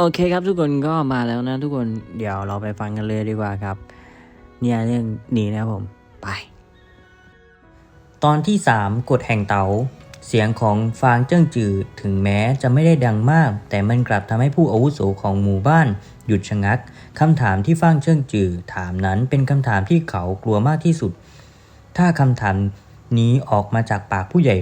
โอเคครับทุกคนก็มาแล้วนะ ทุกคนเดี๋ยวเราไปฟังกันเลยดีกว่าครับ เนี่ยเรื่องนี้นะผมไป ตอนที่ 3กฎแห่งเตา๋าเสียงของฟางเจิ้งจือถึงแม้จะไม่ได้ดังมาก แต่มันกลับทำให้ผู้อาวุโสของหมู่บ้าน หยุดชะงักคำถามที่ฟางเจิ้งจือถามนั้นเป็นคำถามที่เขากลัวมากที่สุด ถ้าคำถามนี้ออกมาจากปากผู้ใหญ่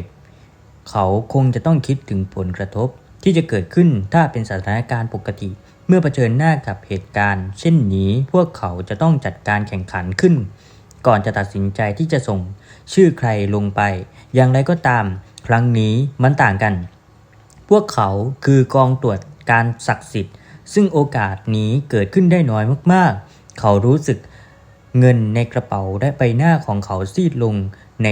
เขาคงจะต้องคิดถึงผลกระทบ ที่จะเกิดขึ้นถ้าเป็นสถานการณ์ปกติ เมื่อเผชิญหน้ากับเหตุการณ์ เช่นนี้พวกเขาจะต้องจัดการแข่งขันขึ้น ก่อนจะตัดสินใจที่จะส่งชื่อใครลงไป อย่างไรก็ตาม ครั้งนี้มันต่างกัน พวกเขาคือกองตรวจการศักดิ์สิทธิ์ ซึ่งโอกาสนี้เกิดขึ้นได้น้อยมากๆ เขารู้สึกเงินในกระเป๋าและใบหน้าของเขาซีดลงใน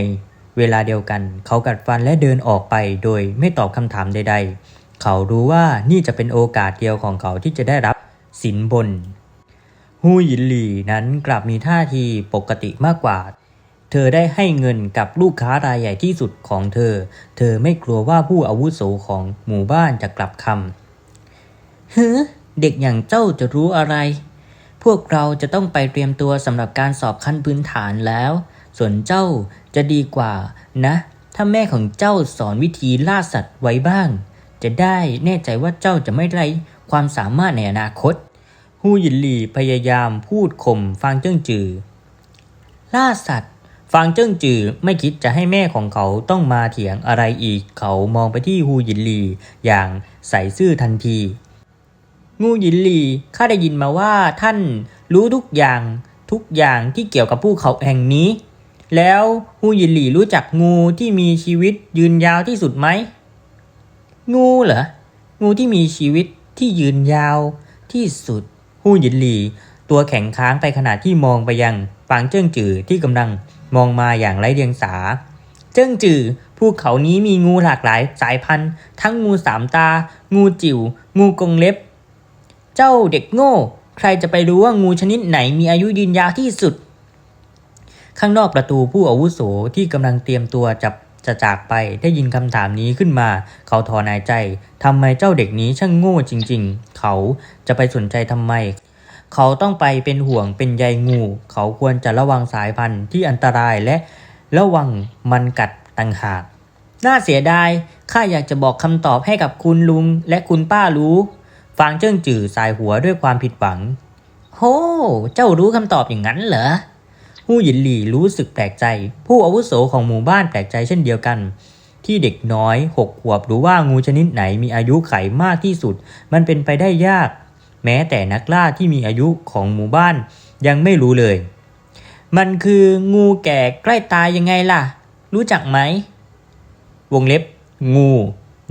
เวลาเดียวกัน เขากัดฟันและเดินออกไปโดยไม่ตอบคำถามใด ๆ เขารู้ว่านี่จะเป็นโอกาสเดียวของเขาที่จะได้รับสินบน ฮูหยินหลี่นั้นกลับมีท่าทีปกติมากกว่า เธอได้ให้เงินกับลูกค้ารายใหญ่ที่สุดของเธอ เธอไม่กลัวว่าผู้อาวุโสของหมู่บ้านจะกลับคำเฮ้เด็กอย่างเจ้าจะรู้อะไร พวกเราจะต้องไปเตรียมตัวสำหรับการสอบขั้นพื้นฐานแล้ว ส่วนเจ้าจะดีกว่านะ ถ้าแม่ของเจ้าสอนวิธีล่าสัตว์ไว้บ้าง จะได้แน่ใจว่าเจ้าจะไม่ไร้ความสามารถในอนาคต ฮูหยินหลีพยายามพูดข่มฟางเจิ้งจือ ล่าสัตว์ ฟางเจิ้งจือไม่คิดจะให้แม่ของเขาต้องมาเถียงอะไรอีก เขามองไปที่ฮูหยินหลีอย่างใส่ซื่อทันที งูหยินหลีข้าได้ยินมาว่าท่านรู้ทุกอย่างทุกอย่างที่เกี่ยวกับภูเขาแห่งนี้ แล้วฮูหยินหลีรู้จักงูที่มีชีวิตยืนยาวที่สุดไหม งูเหรอ งูที่มีชีวิตที่ยืนยาวที่สุดฮู้หยินหลี ตัวแข็งค้างไปขณะที่มองไปยังฟางเจิ้งจือที่กำลังมองมาอย่างไร้เดียงสา เจิ้งจือภูเขานี้มีงูหลากหลายสายพันธุ์ ทั้งงูสามตา งูจิ๋ว งูกรงเล็บ เจ้าเด็กโง่ ใครจะไปรู้ว่างูชนิดไหนมีอายุยืนยาวที่สุด ข้างนอกประตูผู้อาวุโสที่กำลังเตรียมตัวจะ จะจากไปได้ยินคำถามนี้ขึ้นมา เขาถอนหายใจทำไมเจ้าเด็กนี้ช่างโง่จริง ๆ เขาจะไปสนใจทำไม เขาต้องไปเป็นห่วงเป็นใยงู เขาควรจะระวังสายพันธุ์ที่อันตรายและระวังมันกัดต่างหากน่าเสียดายข้าอยากจะบอกคำตอบให้กับคุณลุงและคุณป้ารู้ฟางเจิ้งจื่อสายหัวด้วยความผิดหวังโฮเจ้ารู้คำตอบอย่างนั้นเหรอ ฮู้หยินหลี่รู้สึกแปลกใจ ผู้อาวุโสของหมู่บ้านแปลกใจเช่นเดียวกัน ที่เด็กน้อยหกขวบรู้ว่างูชนิดไหนมีอายุไขมากที่สุด มันเป็นไปได้ยาก แม้แต่นักล่าที่มีอายุของหมู่บ้านยังไม่รู้เลย มันคืองูแก่ใกล้ตายยังไงล่ะ รู้จักไหม วงเล็บ งู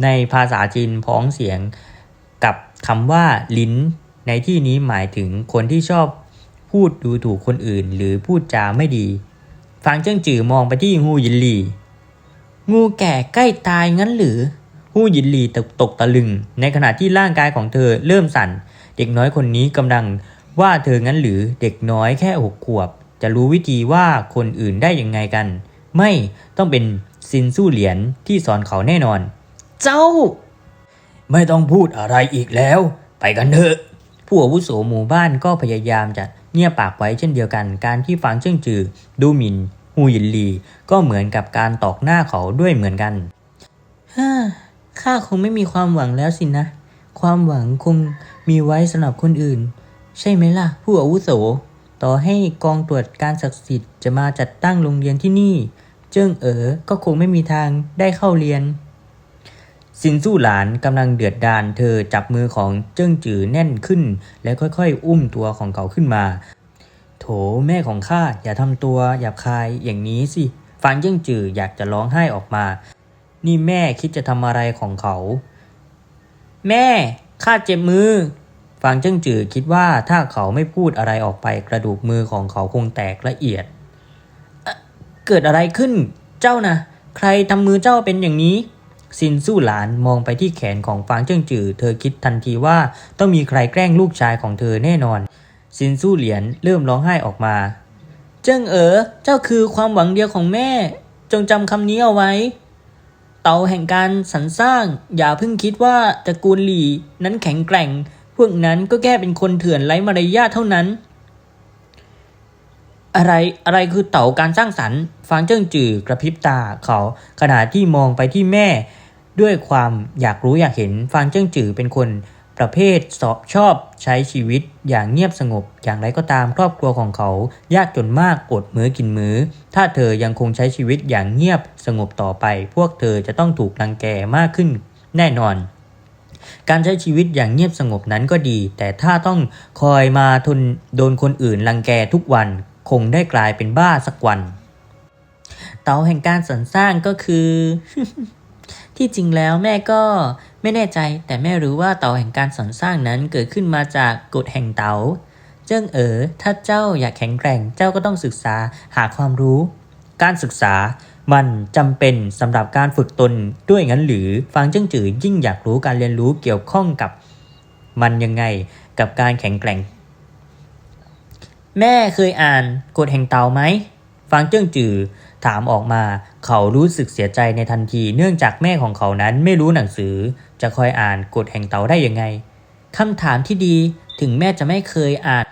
ในภาษาจีนพ้องเสียงกับคำว่า ลิ้น ในที่นี้หมายถึงคนที่ชอบ พูดดูถูกคนอื่นหรือพูดจาไม่ดีฟางเจิ้งจือมองไปที่ฮูหยินหลี่งูแก่ใกล้ตายงั้นหรือฮูหยินหลี่ตกตกตะลึง ในขณะที่ร่างกายของเธอเริ่มสั่น เด็กน้อยคนนี้กำลังว่าเธองั้นหรือเด็กน้อยแค่หกขวบ จะรู้วิธีว่าคนอื่นได้ยังไงกัน ไม่ต้องเป็นซินสู้เหรียญที่สอนเขาแน่นอน เจ้า ไม่ต้องพูดอะไรอีกแล้ว ไปกันเถอะ ผู้อาวุโสหมู่บ้านก็พยายามจะ เงียบปากไว้เช่นเดียวกัน การที่ฟังเจิ้งจือ ดูหมินฮูหยินลี ก็เหมือนกับการตอกหน้าเขาด้วยเหมือนกันฮ่าข้าคงไม่มีความหวังแล้วสินะ ความหวังคงมีไว้สำหรับคนอื่น ใช่ไหมล่ะ ผู้อาวุโส ต่อให้กองตรวจการศักดิ์สิทธิ์จะมาจัดตั้งโรงเรียนที่นี่ เจิ้งเอ๋อก็คงไม่มีทางได้เข้าเรียน สินสู้หลานกำลังเดือดดานเธอจับมือของเจิ้งจือแน่นขึ้น แล้วค่อยๆ อุ้มตัวของเขาขึ้นมา โถแม่ของข้าอย่าทำตัวหยาบคายอย่างนี้สิฟังเจิ้งจืออยากจะร้องไห้ออกมา นี่แม่คิดจะทำอะไรของเขา แม่ข้าเจ็บมือฟังเจิ้งจือคิดว่าถ้าเขาไม่พูดอะไรออกไปกระดูกมือของเขาคงแตกละเอียดเเกิดอะไรขึ้น เจ้านะใครทำมือเจ้าเป็นอย่างนี้ ซินสู้หลานมองไปที่แขนของฟางเจิ้งจือ เธอคิดทันทีว่าต้องมีใครแกล้งลูกชายของเธอแน่นอน ซินสู้เหรียญเริ่มร้องไห้ออกมา เจิ้งเอ๋อเจ้าคือความหวังเดียวของแม่ จงจำคำนี้เอาไว้ เตาแห่งการสรรสร้าง อย่าเพิ่งคิดว่าตระกูลหลี่นั้นแข็งแกร่ง พวกนั้นก็แค่เป็นคนเถื่อนไร้มารยาทเท่านั้นอะไรอะไรคือเต่าการสร้างสรรค์ฟางเจิ้งจือกระพริบตาเขาขณะที่มองไปที่แม่ ด้วยความอยากรู้อยากเห็นฟางเจิ้งจือเป็นคนประเภทสอบชอบใช้ชีวิตอย่างเงียบสงบ อย่างไรก็ตามครอบครัวของเขา ยากจนมากอดมือกินมือ ถ้าเธอยังคงใช้ชีวิตอย่างเงียบสงบต่อไป พวกเธอจะต้องถูกรังแกมากขึ้นแน่นอน การใช้ชีวิตอย่างเงียบสงบนั้นก็ดี แต่ถ้าต้องคอยมาทนโดนคนอื่นรังแกทุกวัน คงได้กลายเป็นบ้าสักวัน เตาแห่งการสรรสร้างก็คือ ที่จริงแล้วแม่ก็ไม่แน่ใจ แต่แม่รู้ว่าเต่าแห่งการสรรสร้างนั้นเกิดขึ้นมาจากกฎแห่งเตาเจิ้งเอ๋อถ้าเจ้าอยากแข็งแกร่งเจ้าก็ต้องศึกษาหาความรู้ การศึกษามันจำเป็นสำหรับการฝึกตนด้วยงั้นหรือฟังเจิ้งจือยิ่งอยากรู้การเรียนรู้เกี่ยวข้องกับ มันยังไงกับการแข็งแกร่ง แม่เคยอ่านกฎแห่งเตาไหมฟังเจิ้งจือ ถามออกมา เขารู้สึกเสียใจในทันที เนื่องจากแม่ของเขานั้นไม่รู้หนังสือ จะคอยอ่านกฎแห่งเตาได้ยังไงคำถามที่ดีถึงแม่จะไม่เคยอ่าน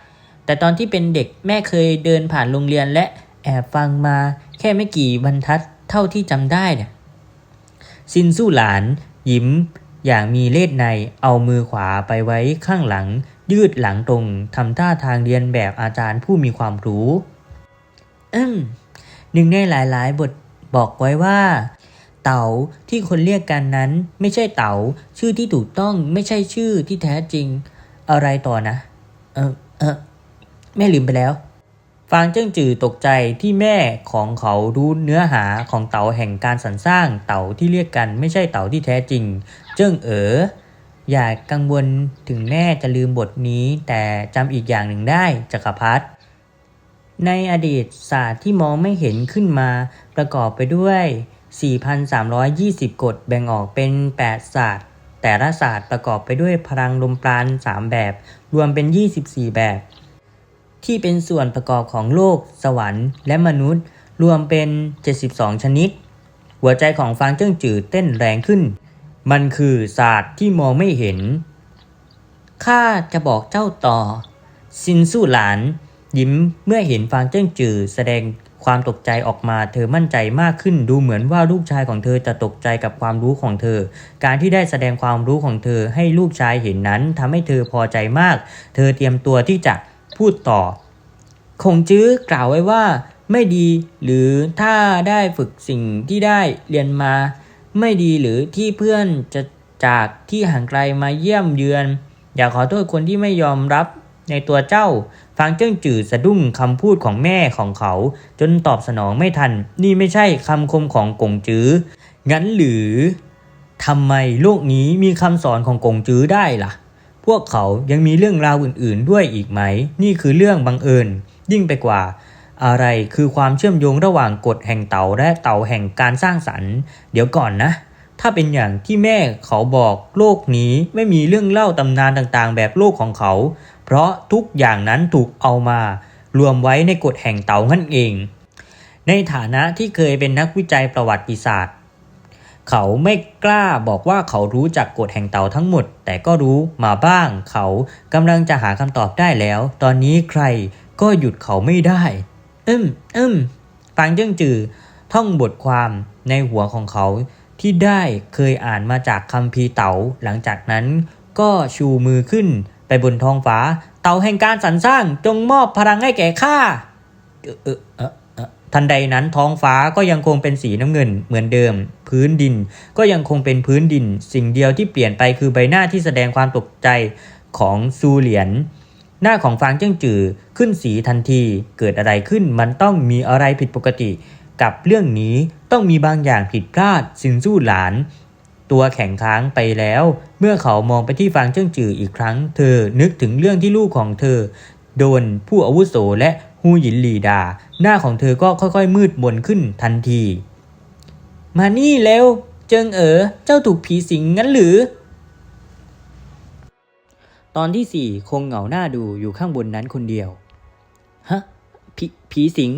แต่ตอนที่เป็นเด็กแม่เคยเดินผ่านโรงเรียนและแอบฟังมาแค่ไม่กี่บรรทัดเท่าที่จำได้เนี่ยซินสู้หลาน ยิ้ม อย่างมีเล่ห์ในเอามือขวาไปไว้ข้างหลัง ยืดหลังตรงทำท่าทางเรียนแบบอาจารย์ผู้มีความรู้ อืม หนึ่งในหลายๆ บทบอกไว้ว่า เต๋าที่คนเรียกกันนั้นไม่ใช่เต๋าชื่อที่ถูกต้องไม่ใช่ชื่อที่แท้จริง อะไรต่อนะ เออเออแม่ลืมไปแล้ว ฟางเจิ้งจือตกใจที่แม่ของเขารู้เนื้อหาของเต๋าแห่งการสรรสร้างเต๋าที่เรียกกันไม่ใช่เต๋าที่แท้จริง เจิ้งเอ๋ออย่ากังวลถึงแม่จะลืมบทนี้ แต่จำอีกอย่างหนึ่งได้จักรพรรดิ ในอดีตศาสตร์ที่มองไม่เห็นขึ้นมา ประกอบไปด้วย 4,320 กฎแบ่งออกเป็น 8 ศาสตร์ แต่ละศาสตร์ประกอบไปด้วยพลังลมปราณ 3 แบบ รวมเป็น 24 แบบ ที่เป็นส่วนประกอบของโลก สวรรค์ และมนุษย์ รวมเป็น 72 ชนิด หัวใจของฟางเจิ้งจืดเต้นแรงขึ้น มันคือศาสตร์ที่มองไม่เห็นข้าจะบอกเจ้าต่อ ซินสู้หลาน ยิ้มเมื่อเห็นฟางเจิ้งจือแสดงความตกใจออกมาเธอมั่นใจมากขึ้นดูเหมือนว่าลูกชายของเธอจะตกใจกับความรู้ของเธอ การที่ได้แสดงความรู้ของเธอให้ลูกชายเห็นนั้นทำให้เธอพอใจมาก เธอเตรียมตัวที่จะพูดต่อ คงจื้อกล่าวไว้ว่าไม่ดีหรือถ้าได้ฝึกสิ่งที่ได้เรียนมา ไม่ดีหรือที่เพื่อนจะจากที่ห่างไกลมาเยี่ยมเยือน อยากขอโทษคนที่ไม่ยอมรับ ในตัวเจ้าฟังเจิ้งจือสะดุ้งคำพูดของแม่ของเขา จนตอบสนองไม่ทัน นี่ไม่ใช่คำคมของกงจื้อ งั้นหรือทำไมโลกนี้มีคำสอนของกงจื้อได้ล่ะ พวกเขายังมีเรื่องราวอื่น ๆ ด้วยอีกไหม นี่คือเรื่องบังเอิญ ยิ่งไปกว่าอะไรคือความเชื่อมโยงระหว่างกฎแห่งเต่าและเต่าแห่งการสร้างสรรค์ เดี๋ยวก่อนนะ ถ้าเป็นอย่างที่แม่เขาบอกโลกนี้ไม่มีเรื่องเล่าตำนานต่างๆ แบบโลกของเขา เพราะทุกอย่างนั้นถูกเอามารวมไว้ในกฎแห่งเต่านั่นเอง ในฐานะที่เคยเป็นนักวิจัยประวัติศาสตร์ เขาไม่กล้าบอกว่าเขารู้จักกฎแห่งเต่าทั้งหมด แต่ก็รู้มาบ้าง เขากำลังจะหาคำตอบได้แล้ว ตอนนี้ใครก็หยุดเขาไม่ได้ อึมอึมฟังเจิ้งจือท่องบทความในหัวของเขาที่ได้เคยอ่านมาจากคัมภีเต๋า หลังจากนั้นก็ชูมือขึ้น ไปบนท้องฟ้า เต่าแห่งการสรรสร้างจงมอบพลังให้แก่ข้าทันใดนั้นท้องฟ้าก็ยังคงเป็นสีน้ำเงินเหมือนเดิม พื้นดินก็ยังคงเป็นพื้นดิน สิ่งเดียวที่เปลี่ยนไปคือใบหน้าที่แสดงความตกใจของซูเหลียน หน้าของฟางเจิ้งจือขึ้นสีทันทีเกิดอะไรขึ้นมันต้องมีอะไรผิดปกติ กับเรื่องนี้ต้องมีบางอย่างผิดพลาดซินสู้หลาน ตัวแข็งค้างไปแล้ว เมื่อเขามองไปที่ฟางเจิ้งจืออีกครั้ง เธอนึกถึงเรื่องที่ลูกของเธอ โดนผู้อาวุโสและฮูหยินหลีดา หน้าของเธอก็ค่อยๆ มืดมนขึ้นทันที มานี่เร็ว เจิงเอ๋อเจ้าถูกผีสิงงั้นหรือ ตอนที่สี่คงเหงาหน้าดูอยู่ข้างบนนั้นคนเดียว ฮะผผีสิง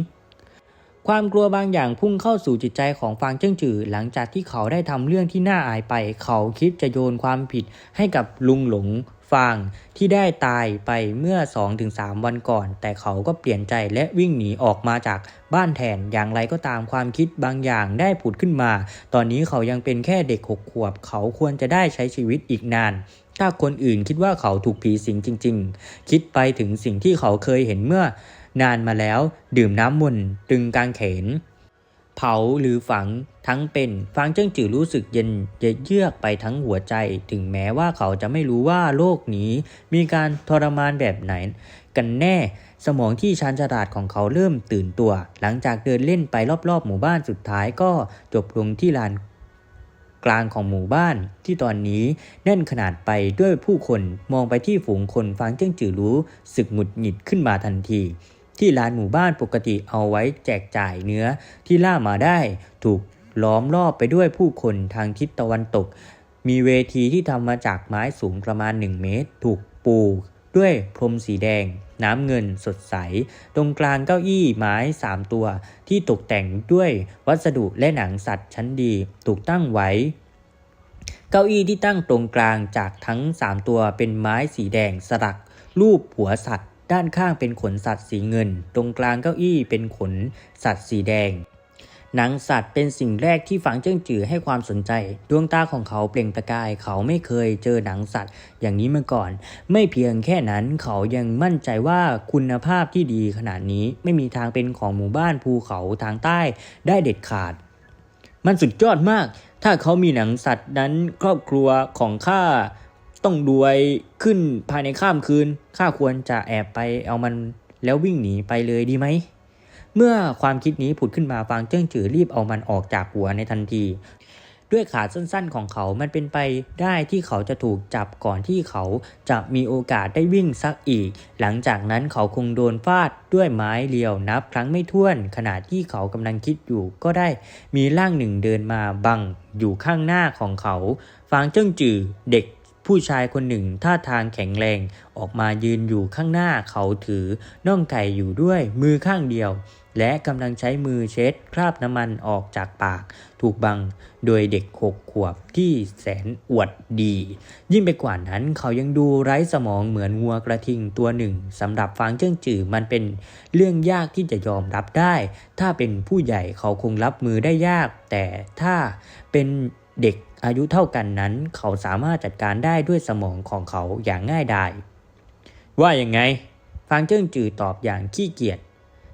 ความกลัวบางอย่างพุ่งเข้าสู่จิตใจของฟางเจิ้งจือ หลังจากที่เขาได้ทำเรื่องที่น่าอายไป เขาคิดจะโยนความผิดให้กับลุงหลงฟางที่ได้ตายไปเมื่อ 2-3 วันก่อน แต่เขาก็เปลี่ยนใจและวิ่งหนีออกมาจากบ้านแทนอย่างไรก็ตามความคิดบางอย่างได้ผุดขึ้นมา ตอนนี้เขายังเป็นแค่เด็กหกขวบ เขาควรจะได้ใช้ชีวิตอีกนานถ้าคนอื่นคิดว่าเขาถูกผีสิงจริง ๆ คิดไปถึงสิ่งที่เขาเคยเห็นเมื่อ นานมาแล้วดื่มน้ำมนต์ตึงกางเขน เผาหรือฝังทั้งเป็นฟางเจิ้งจือรู้สึกเย็นเยือกไปทั้งหัวใจ ถึงแม้ว่าเขาจะไม่รู้ว่าโลกนี้มีการทรมานแบบไหน กันแน่สมองที่ชาญฉลาดของเขาเริ่มตื่นตัว หลังจากเดินเล่นไปรอบๆ หมู่บ้านสุดท้ายก็จบลงที่ลานกลางของหมู่บ้านที่ตอนนี้แน่นขนาดไปด้วยผู้คนมองไปที่ฝูงคนฟางเจิ้งจือรู้สึกหงุดหงิดขึ้นมาทันที ที่ลานหมู่บ้านปกติเอาไว้แจกจ่ายเนื้อที่ล่ามาได้ ถูกล้อมรอบไปด้วยผู้คนทางทิศตะวันตก มีเวทีที่ทำมาจากไม้สูงประมาณ 1 เมตร ถูกปูด้วยพรมสีแดง น้ำเงินสดใส ตรงกลางเก้าอี้ไม้ 3 ตัว ที่ตกแต่งด้วยวัสดุและหนังสัตว์ชั้นดี ถูกตั้งไว้ เก้าอี้ที่ตั้งตรงกลางจากทั้ง 3 ตัวเป็นไม้สีแดงสลัก รูปหัวสัตว์ ด้านข้างเป็นขนสัตว์สีเงิน ตรงกลางเก้าอี้เป็นขนสัตว์สีแดง หนังสัตว์เป็นสิ่งแรกที่ฝังเจิ้งจือให้ความสนใจ ดวงตาของเขาเปล่งประกาย เขาไม่เคยเจอหนังสัตว์อย่างนี้มาก่อน ไม่เพียงแค่นั้นเขายังมั่นใจว่าคุณภาพที่ดีขนาดนี้ไม่มีทางเป็นของหมู่บ้านภูเขาทางใต้ได้เด็ดขาด มันสุดยอดมาก ถ้าเขามีหนังสัตว์นั้นครอบครัวของข้า ต้องรวยขึ้นภายในข้ามคืน ข้าควรจะแอบไปเอามันแล้ววิ่งหนีไปเลยดีไหม เมื่อความคิดนี้ผุดขึ้นมาฟางเจิ้งจือรีบเอามันออกจากหัวในทันที ด้วยขาสั้นๆของเขา มันเป็นไปได้ที่เขาจะถูกจับก่อนที่เขาจะมีโอกาสได้วิ่งสักอีก หลังจากนั้นเขาคงโดนฟาดด้วยไม้เรียวนับครั้งไม่ถ้วน ขณะที่เขากำลังคิดอยู่ก็ได้มีร่างหนึ่งเดินมาบังอยู่ข้างหน้าของเขา ฟางเจิ้งจือเด็ก ผู้ชายคนหนึ่งท่าทางแข็งแรง ออกมายืนอยู่ข้างหน้าเขาถือน่องไก่อยู่ด้วยมือข้างเดียว และกำลังใช้มือเช็ด คราบน้ำมันออกจากปาก ถูกบังโดยเด็กหกขวบที่แสนอวดดี ยิ่งไปกว่านั้นเขายังดูไร้สมองเหมือนงัวกระทิงตัวหนึ่งสำหรับฟางเจิ้งจือมันเป็นเรื่องยากที่จะยอมรับได้ ถ้าเป็นผู้ใหญ่เขาคงรับมือได้ยาก แต่ถ้าเป็นเด็ก อายุเท่ากันนั้น เขาสามารถจัดการได้ด้วยสมองของเขาอย่างง่ายดายว่าอยังไง ฟางเจิ้งจือตอบอย่างขี้เกียจ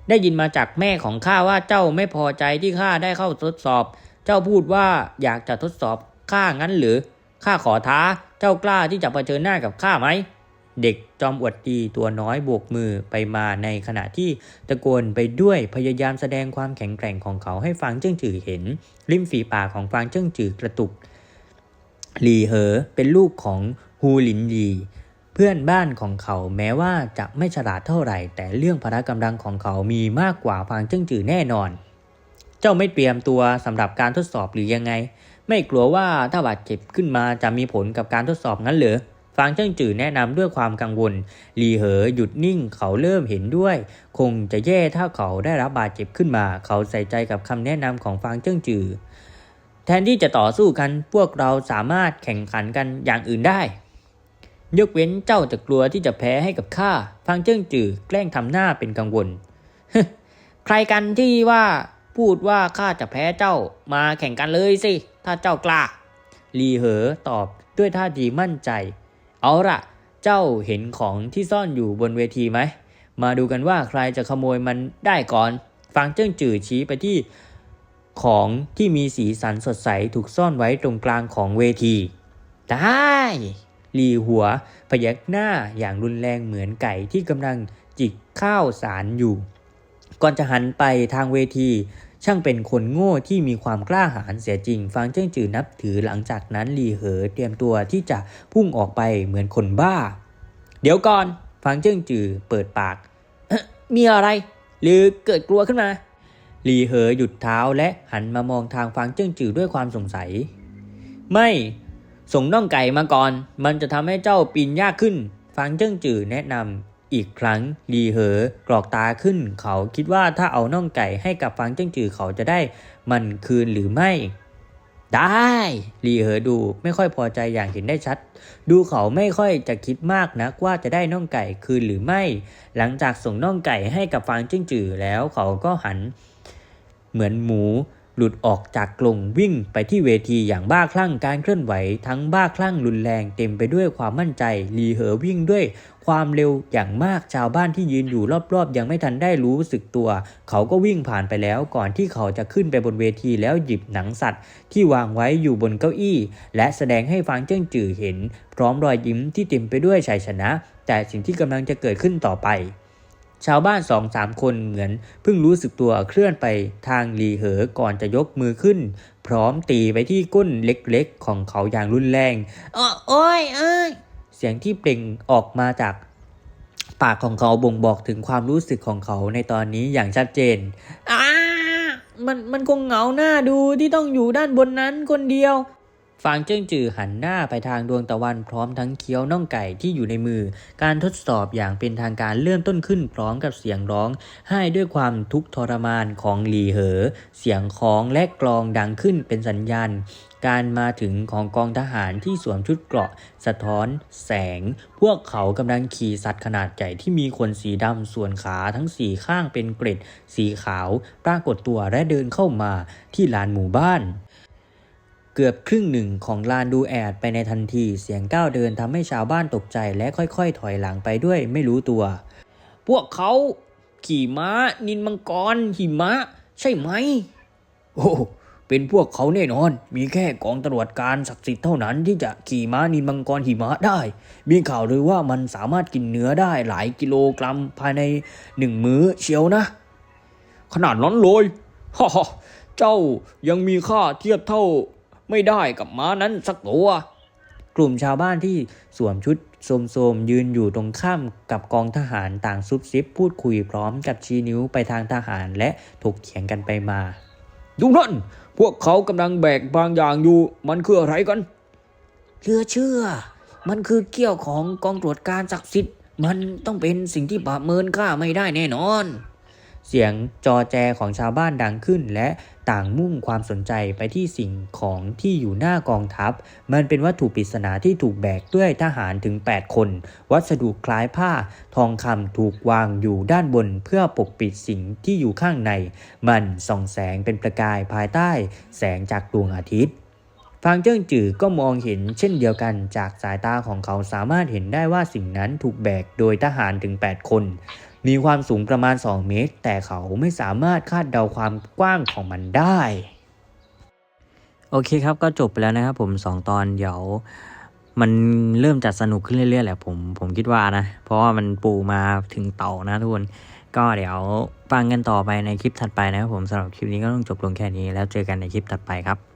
ได้ยินมาจากแม่ของข้าว่าเจ้าไม่พอใจที่ข้าได้เข้าทดสอบ เจ้าพูดว่าอยากจะทดสอบข้างั้นหรือ ข้าขอท้า เจ้ากล้าที่จะเผชิญหน้ากับข้าไหม เด็กจอมอวดดีตัวน้อยโบกมือไปมาในขณะที่ตะโกนไปด้วยพยายามแสดงความแข็งแกร่งของเขาให้ฟางเจิ้งจือเห็น ริมฝีปากของฟางเจิ้งจือกระตุก หลีเหอเป็นลูกของฮูหลินหลีเพื่อนบ้านของเขาแม้ว่าจะไม่ฉลาดเท่าไหร่ แต่เรื่องพละกำลังของเขามีมากกว่าฟางเจิ้งจือแน่นอน เจ้าไม่เตรียมตัวสำหรับการทดสอบหรือยังไง ไม่กลัวว่าถ้าบาดเจ็บขึ้นมาจะมีผลกับการทดสอบงั้นเหรอฟางเจิ้งจือแนะนำด้วยความกังวลหลีเหอหยุดนิ่งเขาเริ่มเห็นด้วย คงจะแย่ถ้าเขาได้รับบาดเจ็บขึ้นมา เขาใส่ใจกับคำแนะนำของฟางเจิ้งจือ แทนที่จะต่อสู้กันพวกเราสามารถแข่งขันกันอย่างอื่นได้ ยกเว้นเจ้าจะกลัวที่จะแพ้ให้กับข้าฟางเจิ้งจือแกล้งทำหน้าเป็นกังวล ใครกันที่ว่าพูดว่าข้าจะแพ้เจ้ามาแข่งกันเลยสิ ถ้าเจ้ากล้าลีเหอตอบด้วยท่าทีมั่นใจ เอาละเจ้าเห็นของที่ซ่อนอยู่บนเวทีไหม มาดูกันว่าใครจะขโมยมันได้ก่อน ฟังเจิ้งจือชี้ไปที่ ของที่มีสีสันสดใสถูกซ่อนไว้ตรงกลางของเวที ได้ลีหัวพยักหน้าอย่างรุนแรงเหมือนไก่ที่กำลังจิกข้าวสารอยู่ ก่อนจะหันไปทางเวที ช่างเป็นคนโง่ที่มีความกล้าหาญเสียจริงฟังเจิ้งจือนับถือหลังจากนั้นลีเหอเตรียมตัวที่จะพุ่งออกไปเหมือนคนบ้า เดี๋ยวก่อนฟังเจิ้งจือเปิดปาก มีอะไร หรือเกิดกลัวขึ้นมา ลีเหอหยุดเท้าและหันมามองทางฟังเจิ้งจือด้วยความสงสัย ไม่ ส่งน่องไก่มาก่อน มันจะทำให้เจ้าปีนยากขึ้นฟังเจิ้งจือแนะนำอีกครั้งลีเหอกรอกตาขึ้น เขาคิดว่าถ้าเอาน่องไก่ให้กับฟังเจิ้งจือเขาจะได้มันคืนหรือไม่ ได้ลีเหอดูไม่ค่อยพอใจอย่างเห็นได้ชัด ดูเขาไม่ค่อยจะคิดมากนักว่าจะได้น่องไก่คืนหรือไม่ หลังจากส่งน่องไก่ให้กับฟางจิ้งจือแล้วเขาก็หัน เหมือนหมู หลุดออกจากกรงวิ่งไปที่เวทีอย่างบ้าคลั่งการเคลื่อนไหว ทั้งบ้าคลั่งรุนแรงเต็มไปด้วยความมั่นใจลีเหอวิ่งด้วยความเร็วอย่างมากชาวบ้านที่ยืนอยู่รอบๆ ยังไม่ทันได้รู้สึกตัว เขาก็วิ่งผ่านไปแล้วก่อนที่เขาจะขึ้นไปบนเวทีแล้วหยิบหนังสัตว์ ที่วางไว้อยู่บนเก้าอี้ และแสดงให้ฟางเจิ้งจื่อเห็น พร้อมรอยยิ้มที่เต็มไปด้วยชัยชนะ แต่สิ่งที่กำลังจะเกิดขึ้นต่อไป ชาวบ้านสองสามคนเหมือนเพิ่งรู้สึกตัวเคลื่อนไปทางลีเหอก่อนจะยกมือขึ้น พร้อมตีไปที่ก้นเล็กๆ ของเขาอย่างรุนแรงอ้อโอ้ยเอ้ยเสียงที่เปล่งออกมาจากปากของเขาบ่งบอกถึงความรู้สึกของเขาในตอนนี้อย่างชัดเจนอ้ามันมันคงเหงาหน้าดูที่ต้องอยู่ด้านบนนั้นคนเดียว ฟางเจิ้งจือหันหน้าไปทางดวงตะวันพร้อมทั้งเคี้ยวน่องไก่ที่อยู่ในมือ การทดสอบอย่างเป็นทางการเริ่มต้นขึ้นพร้อมกับเสียงร้องไห้ด้วยความทุกข์ทรมานของหลีเหอ เสียงของและกลองดังขึ้นเป็นสัญญาณ การมาถึงของกองทหารที่สวมชุดเกราะ สะท้อน แสง พวกเขากำลังขี่สัตว์ขนาดใหญ่ที่มีขนสีดำส่วนขาทั้งสี่ข้างเป็นเกร็ด สีขาว ปรากฏตัวและเดินเข้ามาที่ลานหมู่บ้าน เกือบครึ่งหนึ่งของลานดูแอดไปในทันที เสียงก้าวเดินทำให้ชาวบ้านตกใจและค่อยๆ ถอยหลังไปด้วยไม่รู้ตัว พวกเขาขี่ม้า นินมังกร หิมะ ใช่ไหม โอ้เป็นพวกเขาแน่นอน มีแค่กองตำรวจการศักดิ์สิทธิ์เท่านั้นที่จะขี่ม้านินมังกรหิมะได้ มีข่าวเลยว่ามันสามารถกินเนื้อได้หลายกิโลกรัมภายในหนึ่งมื้อเชียวนะ ขนาดนั้นเลยฮ่าฮ่าเจ้ายังมีค่าเทียบเท่า ไม่ได้กับม้านั้นสักตัว กลุ่มชาวบ้านที่สวมชุดโสมๆยืนอยู่ตรงข้ามกับกองทหารต่างซุบซิบพูดคุยพร้อมกับชี้นิ้วไปทางทหารและถกเถียงกันไปมา ดูนั่น พวกเขากำลังแบกบางอย่างอยู่ มันคืออะไรกันเชื่อเชื่อ มันคือเกี่ยวของกองตรวจการศักดิ์สิทธิ์ มันต้องเป็นสิ่งที่ประเมินค่าไม่ได้แน่นอน เสียงจอแจของชาวบ้านดังขึ้นและ ต่างมุ่งความสนใจไปที่สิ่งของที่อยู่หน้ากองทัพ มันเป็นวัตถุปริศนาที่ถูกแบกด้วยทหารถึง 8 คน วัสดุคล้ายผ้าทองคำถูกวางอยู่ด้านบนเพื่อปกปิดสิ่งที่อยู่ข้างใน มันส่องแสงเป็นประกายภายใต้ แสงจากดวงอาทิตย์ฟางเจิ้งจือก็มองเห็นเช่นเดียวกันจากสายตาของเขาสามารถเห็นได้ว่าสิ่งนั้นถูกแบกโดยทหารถึง 8 คน มีความสูงประมาณ 2 เมตร แต่เขาไม่สามารถคาดเดาความกว้างของมันได้ โอเคครับก็จบไปแล้วนะครับผม 2 ตอนเดี๋ยวมันเริ่มจัดสนุกขึ้นเรื่อยๆแหละผมผมคิดว่านะ เพราะว่ามันปูมาถึงเต่านะทุกคน ก็เดี๋ยวฟังกันต่อไปในคลิปถัดไปนะครับผมสำหรับคลิปนี้ก็ต้องจบลงแค่นี้แล้วเจอกันในคลิปถัดไปครับ